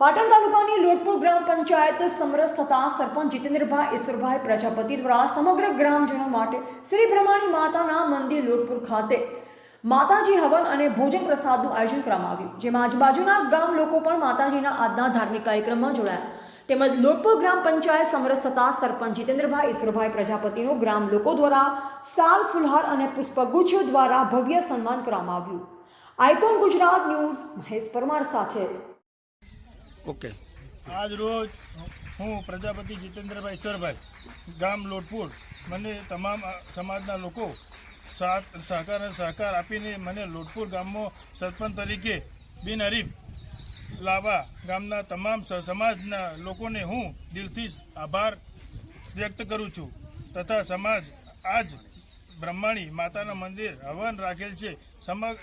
પાટણ તાલુકાની લોટપુર ગ્રામ પંચાયત સમરસ થતા સરપંચ જીતેન્દ્રભાઈ ઈશ્વરભાઈ પ્રજાપતિ દ્વારા સમગ્ર ગ્રામજનો માટે શ્રી બ્રહ્માણી માતાના મંદિર લોટપુર ખાતે માતાજી હવન અને ભોજન પ્રસાદનું આયોજન કરવામાં આવ્યું. જેમાં આજુબાજુના ગામ લોકો પણ માતાજીના આજના ધાર્મિક કાર્યક્રમમાં જોડાયા. તેમજ લોટપુર ગ્રામ પંચાયત સમરસ થતા સરપંચ જીતેન્દ્રભાઈ ઈશ્વરભાઈ પ્રજાપતિનું ગ્રામ લોકો દ્વારા સાલ, ફુલહાર અને પુષ્પગુચ્છો દ્વારા ભવ્ય સન્માન કરવામાં આવ્યું. આઇકોન ગુજરાત ન્યૂઝ મહેશ પરમાર સાથે ઓકે આજ રોજ હું પ્રજાપતિ જીતેન્દ્રભાઈ ઈશ્વરભાઈ ગામ લોટપુર મને તમામ સમાજના લોકો સાથ સહકાર અને સહકાર આપીને મને લોટપુર ગામમાં સરપંચ તરીકે બિનહરીફ લાવવા ગામના તમામ સમાજના લોકોને હું દિલથી આભાર વ્યક્ત કરું છું. તથા સમાજ આજ બ્રહ્માણી માતાના મંદિર હવન રાખેલ છે. સમગ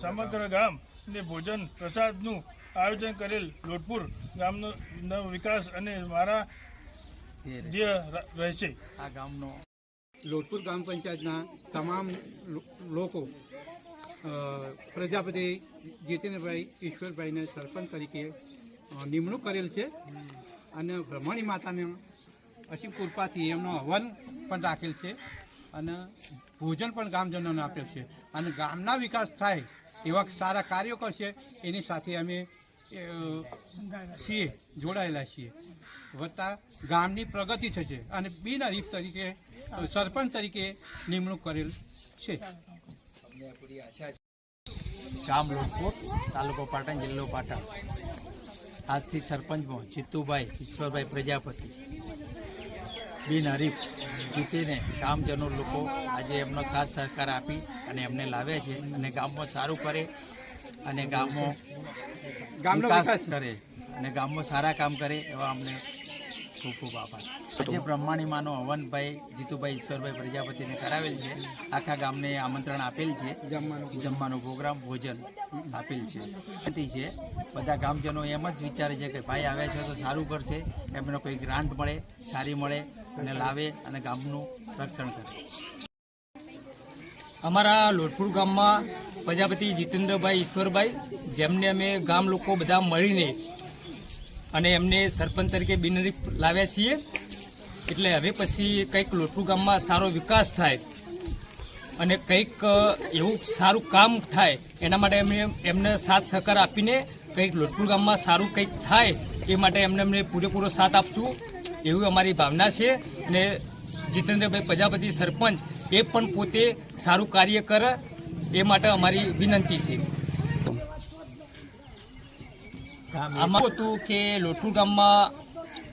સમગ્ર ગામ. ને ભોજન પ્રસાદનું આયોજન કરેલ લોટપુર ગામનો વિકાસ અને મારા જે રહેશે. આ ગામનો. લોટપુર ગ્રામ પંચાયતના તમામ લોકો પ્રજાપતિ જીતેન્દ્રભાઈ ઈશ્વરભાઈને સરપંચ તરીકે નિમણૂક કરેલ છે. અને બ્રહ્મણી માતાને અસીમ કૃપાથી એમનો હવન પણ રાખેલ છે અને ભોજન પણ ગામજનોને આપેલ છે. અને ગામના વિકાસ થાય એવા સારા કાર્યો કરશે એની સાથે અમે છીએ, જોડાયેલા છીએ. વત્તા ગામની પ્રગતિ થશે અને બિનહરીફ તરીકે, સરપંચ તરીકે નિમણૂક કરેલ છે. ગામ લોટપુર તાલુકો પાટણ, જિલ્લો પાટણ. આજથી સરપંચમાં જીતુભાઈ ઈશ્વરભાઈ પ્રજાપતિ. બિન હરીફ જીતીને ગામજનો લોકો આજે એમનો સાથ સહકાર આપી અને એમને લાવ્યા છે અને ગામમાં સારું કરે. અને ગામો ગામનો વિકાસ કરે અને ગામમાં સારા કામ કરે એવા અમને ખૂબ ખૂબ આભાર. આજે બ્રહ્માણીમાનો હવનભાઈ જીતુભાઈ ઈશ્વરભાઈ પ્રજાપતિને કરાવેલ છે. આખા ગામને આમંત્રણ આપેલ છે. જમવાનો. પ્રોગ્રામ ભોજન આપેલ છે. છે. બધા ગામજનો એમ જ વિચારે છે કે ભાઈ આવ્યા છે તો સારું કરશે. એમનો કોઈ ગ્રાન્ટ મળે સારી મળે અને લાવે અને ગામનું રક્ષણ કરે. અમારા લોટપુર ગામમાં પ્રજાપતિ જીતેન્દ્રભાઈ ઈશ્વરભાઈ, જેમને અમે ગામ લોકો બધા મળીને અને એમને સરપંચ તરીકે બિનરી લાવ્યા છીએ. એટલે હવે પછી કંઈક લોટુ ગામમાં સારો વિકાસ થાય અને કંઈક એવું સારું કામ થાય, એના માટે એમને એમને સાથ સહકાર આપીને કંઈક લોટપુર ગામમાં સારું કંઈક થાય, એ માટે એમને અમને પૂરેપૂરો સાથ આપશું, એવી અમારી ભાવના છે. અને જીતેન્દ્રભાઈ પ્રજાપતિ સરપંચ, એ પણ પોતે સારું કાર્ય કરે એ માટે અમારી વિનંતી છે. આમાં હતું કે લોઠુર ગામમાં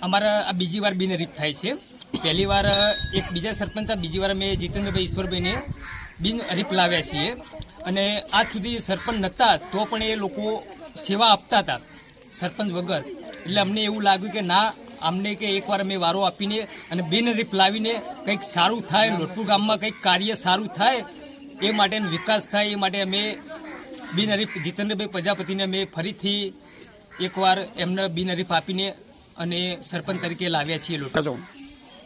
અમારા આ બીજી વાર બિનહરીફ થાય છે. પહેલી વાર એક બીજા સરપંચ બીજી વાર અમે જીતેન્દ્રભાઈ ઈશ્વરભાઈને બિનહરીફ લાવ્યા છીએ. અને આજ સુધી સરપંચ નહોતા તો પણ એ લોકો સેવા આપતા હતા સરપંચ વગર. એટલે અમને એવું લાગ્યું કે ના, અમને કે એકવાર અમે વારો આપીને અને બિનહરીફ લાવીને કંઈક સારું થાય લોટપુર ગામમાં કંઈક કાર્ય સારું થાય એ માટે વિકાસ થાય એ માટે અમે બિનહરીફ જીતેન્દ્રભાઈ પ્રજાપતિને અમે ફરીથી એકવાર એમને બિનહરીફ આપીને અને સરપંચ તરીકે લાવ્યા છીએ લોકો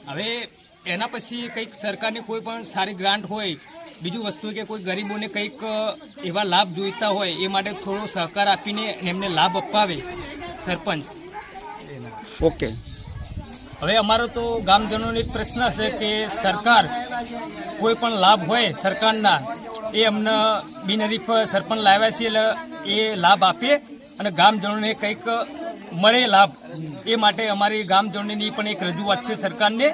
હવે એના પછી કંઈક સરકારની કોઈ પણ સારી ગ્રાન્ટ હોય બીજું વસ્તુ કે કોઈ ગરીબોને કંઈક એવા લાભ જોઈતા હોય એ માટે થોડો સહકાર આપીને એમને લાભ અપાવે સરપંચ. ઓકે. હવે અમારો તો ગામજનોનો એક પ્રશ્ન છે કે સરકાર કોઈ પણ લાભ હોય સરકારના એ અમને બિનહરીફ સરપંચ લાવ્યા છે એટલે એ લાભ આપે અને ગામજનોને કંઈક મળે લાભ. એ માટે અમારી ગામજનોની પણ એક રજૂઆત છે સરકારને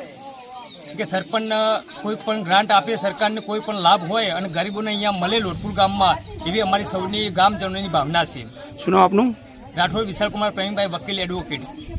કે સરપંચને કોઈ પણ ગ્રાન્ટ આપે સરકારને કોઈ પણ લાભ હોય અને ગરીબોને અહીંયા મળે લોટપુર ગામમાં એવી અમારી સૌની ગામજનોની ભાવના છે. શું આપનું? રાઠોડ વિશાલકુમાર પ્રવીણભાઈ વકીલ એડવોકેટ